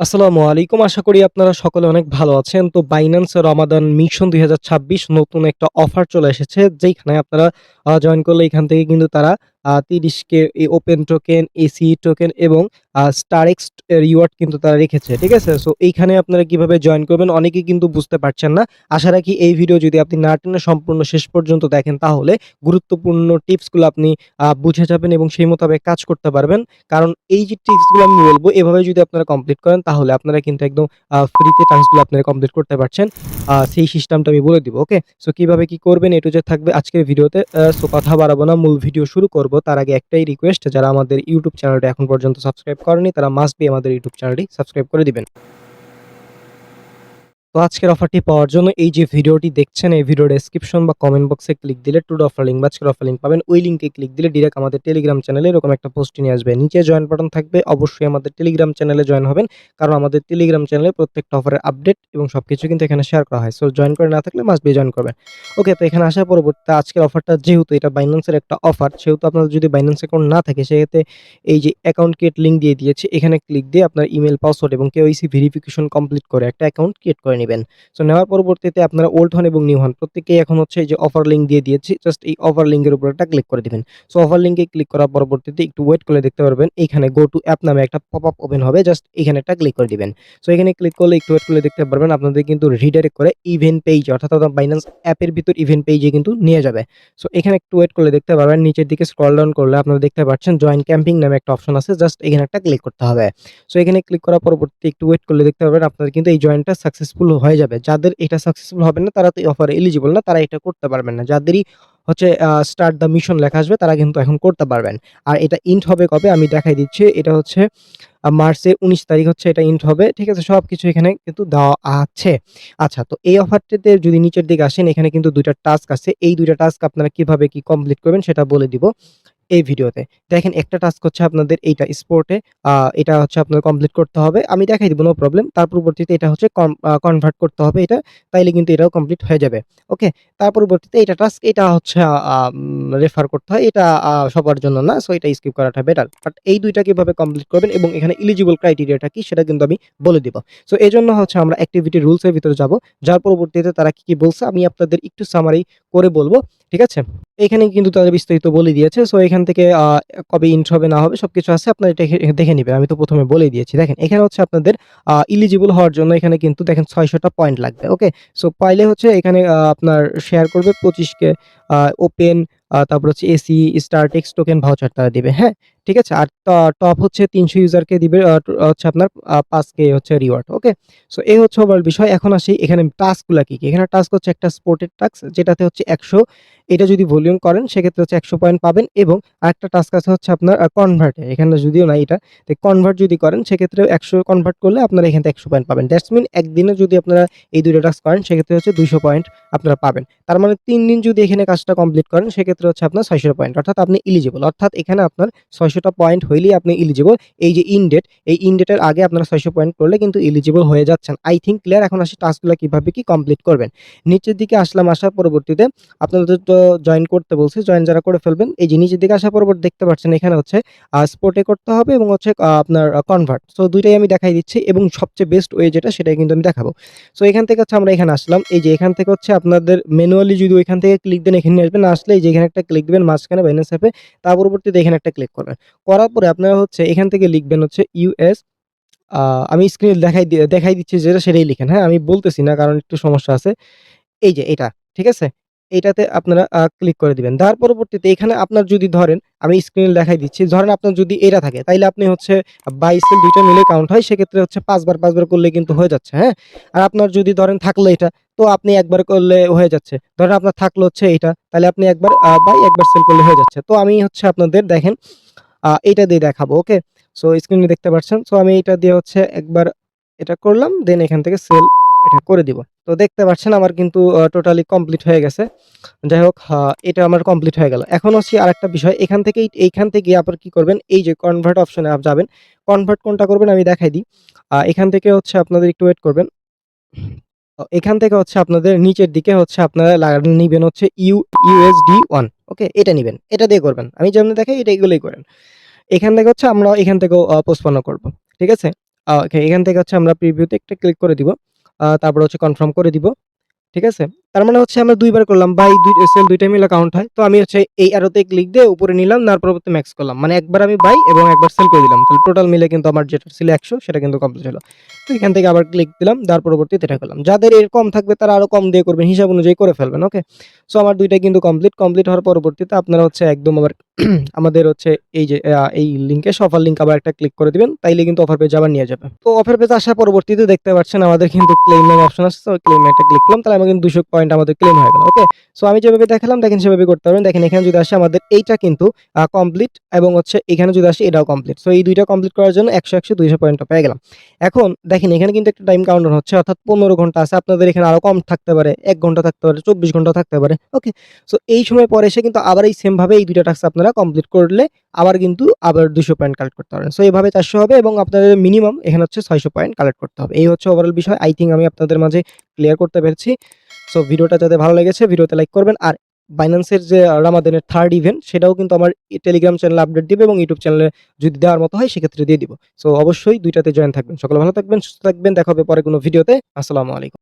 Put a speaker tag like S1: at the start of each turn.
S1: আসসালামু আলাইকুম। আশা করি আপনারা সকলে অনেক ভালো আছেন। তো বাইন্যান্স রমাদান মিশন দুই হাজার ছাব্বিশ নতুন একটা অফার চলে এসেছে। যেখানে আপনারা জয়েন করলে এখান থেকে কিন্তু তারা 30 কে ওপেন টোকেন, এসি টোকেন এবং আ স্টারএক্স রিওয়ার্ড কিন্তু তারা রেখেছে। ঠিক আছে? সো এইখানে আপনারা কীভাবে জয়েন করবেন অনেকেই কিন্তু বুঝতে পারছেন না। আশা রাখি এই ভিডিও যদি আপনি না টেনে সম্পূর্ণ শেষ পর্যন্ত দেখেন তাহলে গুরুত্বপূর্ণ টিপসগুলো আপনি বুঝে যাবেন এবং সেই মোতাবেক কাজ করতে পারবেন। কারণ এই যে টিপসগুলো আমি বলব এভাবে যদি আপনারা কমপ্লিট করেন তাহলে আপনারা কিন্তু একদম ফ্রিতে টাস্কগুলো আপনারা কমপ্লিট করতে পারছেন। সেই সিস্টেমটা আমি বলে দিব। ওকে? সো কীভাবে কি করবেন এ যে থাকবে আজকের ভিডিওতে। সো কথা বাড়াবো না মূল ভিডিও শুরু করব। তার আগে একটাই রিকোয়েস্ট যারা আমাদের ইউটিউব চ্যানেলটা এখন পর্যন্ত সাবস্ক্রাইব করেনি, তারা মাস্ট বি আমাদের ইউটিউব চ্যানেলটি সাবস্ক্রাইব করে দিবেন। তো আজকের অফারটি পাওয়ার জন্য এই যে ভিডিওটি দেখছেন, এই ভিডিও ডেসক্রিপশন বা কমেন্ট বক্সে ক্লিক দিলে টুডে অফার লিঙ্ক বা আজকের অফার লিঙ্ক পাবেন। ওই লিঙ্কে ক্লিক দিলে ডিরেক্ট আমাদের টেলিগ্রাম চ্যানেলে এরকম একটা পোস্ট নিয়ে আসবে। নিচে জয়েন বাটন থাকবে। অবশ্যই আমাদের টেলিগ্রাম চ্যানেলে জয়েন হবেন। কারণ আমাদের টেলিগ্রাম চ্যানেলে প্রত্যেকটা অফারের আপডেট এবং সব কিছু কিন্তু এখানে শেয়ার করা হয়। সো জয়েন করে না থাকলে মাস্ট বি জয়েন করবেন। ওকে তো এখানে আসার পরবর্তীতে আজকের অফারটা যেহেতু এটা এর একটা অফার সেহেতু আপনার যদি Binance অ্যাকাউন্ট না থাকে, সেক্ষেত্রে এই যে অ্যাকাউন্ট ক্রিয়েট লিঙ্ক দিয়ে দিয়েছে, এখানে ক্লিক দিয়ে আপনার ইমেল পাসওয়ার্ড এবং কেওয়াইসি ভেরিফিকেশন কমপ্লিট করে একটা অ্যাকাউন্ট ক্রিয়েট করে নিবেন। সো নেওয়ার পরবর্তীতে আপনারা ওল্ড হন এবং নিউ হন প্রত্যেকেই এখন হচ্ছে যে অফার লিঙ্ক দিয়ে দিয়েছি। জাস্ট এই অফার লিঙ্কের উপর একটা ক্লিক করে দিবেন। সো অফার লিঙ্কে ক্লিক করার পরবর্তীতে একটু ওয়েট করে দেখতে পারবেন এইখানে গো টু অ্যাপ নামে একটা পপ আপ ওপেন হবে। জাস্ট এখানে একটা ক্লিক করে দিবেন। সো এখানে ক্লিক করলে একটু ওয়েট করে দেখতে পারবেন, আপনাদের কিন্তু রিডাইরেক্ট করে ইভেন্ট পেজ অর্থাৎ আপনার Binance অ্যাপের ভিতর ইভেন্ট পেজে কিন্তু নিয়ে যাবে। সো এখানে একটু ওয়েট করলে দেখতে পারবেন, নিচের দিকে স্ক্রল ডাউন করলে আপনারা দেখতে পাচ্ছেন জয়েন ক্যাম্পিং নামে একটা অপশন আছে। জাস্ট এখানে একটা ক্লিক করতে হবে। সো এখানে ক্লিক করার পরবর্তীতে একটু ওয়েট করলে দেখতে পারবেন, আপনাদের কিন্তু এই জয়েনটা সাকসেসফুল হয়ে যাবে। যাদের এটা সাকসেসফুল হবে না, তারা তো অফারে এলিজিবল না, তারা এটা করতে পারবেন না। যাদেরই হচ্ছে স্টার্ট দ্য মিশন লেখা আসবে, তারা কিন্তু এখন করতে পারবেন। আর এটা ইন্ট হবে কবে আমি দেখাই দিচ্ছি। এটা হচ্ছে মার্চে উনিশ তারিখ হচ্ছে এটা ইন্ট হবে। ঠিক আছে? সব কিছু এখানে কিন্তু দেওয়া আছে। আচ্ছা তো এই অফারটিতে যদি নিচের দিকে আসেন, এখানে কিন্তু দুইটা টাস্ক আছে। এই দুইটা টাস্ক আপনারা কীভাবে কি কমপ্লিট করবেন, সেটা বলে দিব এই ভিডিওতে। দেখেন একটা টাস্ক হচ্ছে আপনাদের এইটা স্পোর্টে এটা হচ্ছে আপনার কমপ্লিট করতে হবে। আমি দেখাই দিব নো প্রবলেম। তার পরবর্তীতে এটা হচ্ছে কনভার্ট করতে হবে এটা। তাইলে কিন্তু এটাও কমপ্লিট হয়ে যাবে। ওকে? তার পরবর্তীতে এটা টাস্ক এটা হচ্ছে রেফার করতে হয়। এটা সবার জন্য না। সো এটা স্কিপ করাটা বেটার। বাট এই ২ টা কীভাবে কমপ্লিট করবেন এবং এখানে ইলিজিবল ক্রাইটেরিয়াটা কি সেটা কিন্তু আমি বলে দিব। সো এই জন্য হচ্ছে আমরা অ্যাক্টিভিটি রুলসের ভিতরে যাব। যার পরবর্তীতে তারা কি, কি বলছে আমি আপনাদের একটু সামারি করে বলব ঠিক আছে? এখানে কিন্তু তারা বিস্তারিত বলে দিয়েছে। সো এখান থেকে কবে ইন্ট হবে না হবে সবকিছু আছে। আপনারা এটা দেখে নেবে আমি তো প্রথমে বলে দিয়েছি। দেখেন এখানে হচ্ছে আপনাদের ইলিজিবল হওয়ার জন্য এখানে কিন্তু দেখেন ছয়শোটা পয়েন্ট লাগবে। ওকে? সো পাইলে হচ্ছে এখানে আপনার শেয়ার করবে ২৫ কে আ ওপেন তারপর হচ্ছে AC, star tex token voucher তারা দেবে হ্যাঁ? ঠিক আছে? আর টপ হচ্ছে ৩০০ ইউজারকে দিবে হচ্ছে আপনার ৫ কে হচ্ছে রিওয়ার্ড। ওকে? সো এই হচ্ছে ওভারঅল বিষয়। এখন আসি, এখানে টাস্কগুলা কী কী এখানে টাস্ক হচ্ছে একটা স্পোর্টের টাস্ক যেটাতে হচ্ছে ১০০ এটা যদি ভলিউম করেন, সেক্ষেত্রে হচ্ছে ১০০ পয়েন্ট পাবেন এবং আরেকটা টাস্ক আছে হচ্ছে আপনার কনভার্ট এখানে যদিও নাই এটা। তো কনভার্ট যদি করেন, সেক্ষেত্রে ১০০ কনভার্ট করলে আপনারা এখানে একশো পয়েন্ট পাবেন। দ্যাটস মিন একদিনে যদি আপনারা এই দুটো টাস্ক করেন, সেক্ষেত্রে হচ্ছে ২০০ পয়েন্ট আপনারা পাবেন। তার মানে তিন দিন যদি এখানে কাজটা কমপ্লিট করেন, সেক্ষেত্রে হচ্ছে আপনার ছয়শো পয়েন্ট। অর্থাৎ আপনি এলিজিবল। অর্থাৎ এখানে আপনার ৬০০ টা পয়েন্ট হইলেই আপনি এলিজিবল। এই যে ইন ডেট এই ইন ডেটের আগে আপনারা ৬০০ পয়েন্ট করলে কিন্তু এলিজিবল হয়ে যাচ্ছেন। আই থিঙ্ক ক্লিয়ার এখন আসি টাস্কগুলো কীভাবে কি কমপ্লিট করবেন। নিচের দিকে আসলাম আসার পরবর্তীতে, আপনাদের তো জয়েন করতে বলছি। জয়েন যারা করে ফেলবেন। এই যে নিচের দিকে আসার পরবর্তী দেখতে পাচ্ছেন, এখানে হচ্ছে স্পোর্টে করতে হবে এবং হচ্ছে আপনার কনভার্ট। সো দুইটাই আমি দেখাই দিচ্ছি এবং সবচেয়ে বেস্ট ওয়ে যেটা, সেটাই কিন্তু আমি দেখাবো। সো এখান থেকে হচ্ছে আমরা এখানে আসলাম। এই যে এখান থেকে হচ্ছে আপনাদের ম্যানুয়ালি যদি ওইখান থেকে ক্লিক দেন, এখানে আসবেন। আসলে এই যে এখানে একটা ক্লিক দেবেন, মাঝখানে Binance অ্যাপে। তার পরবর্তীতে এখানে একটা ক্লিক করবেন। করার পরে আপনারা হচ্ছে এখান থেকে লিখবেন হচ্ছে ইউএস আমি স্ক্রিনে দেখাই দেখাই দিচ্ছি যেটা সেটাই লিখেন। হ্যাঁ? আমি বলতেছি না কারণ একটু সমস্যা আছে। এই যে এটা। ঠিক আছে? এটাতে আপনারা ক্লিক করে দিবেন। তার পরবর্তীতে এখানে আপনার যদি ধরেন, আমি স্ক্রিনে দেখাই দিচ্ছি। ধরেন আপনার যদি এটা থাকে, তাইলে আপনি হচ্ছে বাই সেল ২ টা মিলে কাউন্ট হয়। সেক্ষেত্রে হচ্ছে পাঁচবার পাঁচবার করলে কিন্তু হয়ে যাচ্ছে। হ্যাঁ? আর আপনার যদি ধরেন থাকল এটা, তো আপনি একবার করলে হয়ে যাচ্ছে। ধরেন আপনার থাকল হচ্ছে এটা তাহলে আপনি একবার বাই একবার সেল করলে হয়ে যাচ্ছে। তো আমি হচ্ছে আপনাদের দেখেন আ, এইটা দিয়ে দেখাবো। ওকে? সো স্ক্রিনে দেখতে পাচ্ছেন। সো আমি এটা দিয়ে হচ্ছে একবার এটা করলাম দেন এখান থেকে সেল এটা করে দিব। তো দেখতে পাচ্ছেন আমার কিন্তু টোটালি কমপ্লিট হয়ে গেছে। যাই হোক এটা আমার কমপ্লিট হয়ে গেল। এখন হচ্ছে আরেকটা বিষয়, এখান থেকেই এইখান থেকে আপনার কি করবেন এই যে কনভার্ট অপশনে আপ যাবেন। কনভার্ট কোনটা করবেন আমি দেখাই দিই। এখান থেকে হচ্ছে আপনাদের একটু ওয়েট করবেন। এখান থেকে হচ্ছে আপনাদের নিচের দিকে হচ্ছে আপনারা নিবেন হচ্ছে ইউ ইউএসডি ওয়ান ওকে? এটা নিবেন। এটা দিয়ে করবেন। আমি যেমনি দেখাই, এটা এগুলোই করেন। এখান থেকে হচ্ছে আমরা এখান থেকেও পোস্টপন্ন করব। ঠিক আছে? এখান থেকে হচ্ছে আমরা প্রিভিউতে একটা ক্লিক করে দিব। তারপর হচ্ছে কনফার্ম করে দিব। ঠিক আছে? তার মানে হচ্ছে আমরা দুইবার করলাম বাই দুই সেল ২ টা মিলে কাউন্ট হয়। তো আমি হচ্ছে এই অ্যারোতে ক্লিক দিয়ে উপরে নিলাম, নেওয়ার পরবর্তী ম্যাক্স করলাম। মানে একবার আমি বাই এবং একবার সেল করে দিলাম। তাহলে টোটাল মিলে কিন্তু আমার যেটা ছিল ১০০ সেটা কিন্তু কমপ্লিট হলো। তো এখান থেকে আবার ক্লিক দিলাম, তার পরবর্তীতে এটা করলাম। যাদের এর কম থাকবে তারা আরও কম দিয়ে করবেন, হিসাব অনুযায়ী করে ফেলবেন। ওকে? সো আমার দুইটা কিন্তু কমপ্লিট। কমপ্লিট হওয়ার পরবর্তীতে আপনারা হচ্ছে একদম আবার আমাদের হচ্ছে এই যে এই লিংকে অফার লিঙ্ক আবার একটা ক্লিক করে দিবেন। তাইলে কিন্তু অফার পেজে আবার নিয়ে যাবে। তো অফার পেজে আসার পরবর্তীতে দেখতে পাচ্ছেন আমাদের কিন্তু ক্লেইম অপশন আসছে তো ক্লেইম একটা ক্লিক করলাম। তাহলে আমার কিন্তু ২০০ পয়েন্ট আমাদের ক্লেইম হয়ে গেল। ওকে? সো আমি যেভাবে দেখালাম দেখেন সেভাবে করতে পারবেন। দেখেন এখানে যদি আসে আমাদের এইটা কিন্তু কমপ্লিট এবং হচ্ছে এখানে যদি আসে এটাও কমপ্লিট। সো এই দুইটা কমপ্লিট করার জন্য একশো একশো দুইশো পয়েন্টটা পেয়ে গেলাম। এখন দেখেন এখানে কিন্তু একটা টাইম কাউন্টার হচ্ছে অর্থাৎ ১৫ ঘণ্টা আছে। আপনাদের এখানে আরও কম থাকতে পারে। এক ঘণ্টা থাকতে পারে, চব্বিশ ঘণ্টা থাকতে পারে। ওকে? সো এই সময় পরে এসে কিন্তু আবার এই সেমভাবে এই ২ টা টাস্ক আপনারা কমপ্লিট করলে আবার কিন্তু আবার দুশো পয়েন্ট কালেক্ট করতে পারেন সো এভাবে ৪০০ হবে এবং আপনাদের মিনিমাম এখানে হচ্ছে ৬০০ পয়েন্ট কালেক্ট করতে হবে। এই হচ্ছে ওভারঅল বিষয়। আই থিঙ্ক আমি আপনাদের মাঝে ক্লিয়ার করতে পেরেছি। সো ভিডিওটা যাতে ভালো লেগেছে ভিডিওতে লাইক করবেন। আর বাইন্যান্সের যে রামাদানের থার্ড ইভেন্ট সেটাও কিন্তু আমার টেলিগ্রাম চ্যানেলে আপডেট দিবে এবং ইউটিউব চ্যানেলে যদি দেওয়ার মতো হয় সেক্ষেত্রে দিয়ে দিব। সো অবশ্যই দুইটাতে জয়েন থাকবেন। সকলে ভালো থাকবেন, সুস্থ থাকবেন। দেখা হবে পরে কোনো ভিডিওতে। আসসালামু আলাইকুম।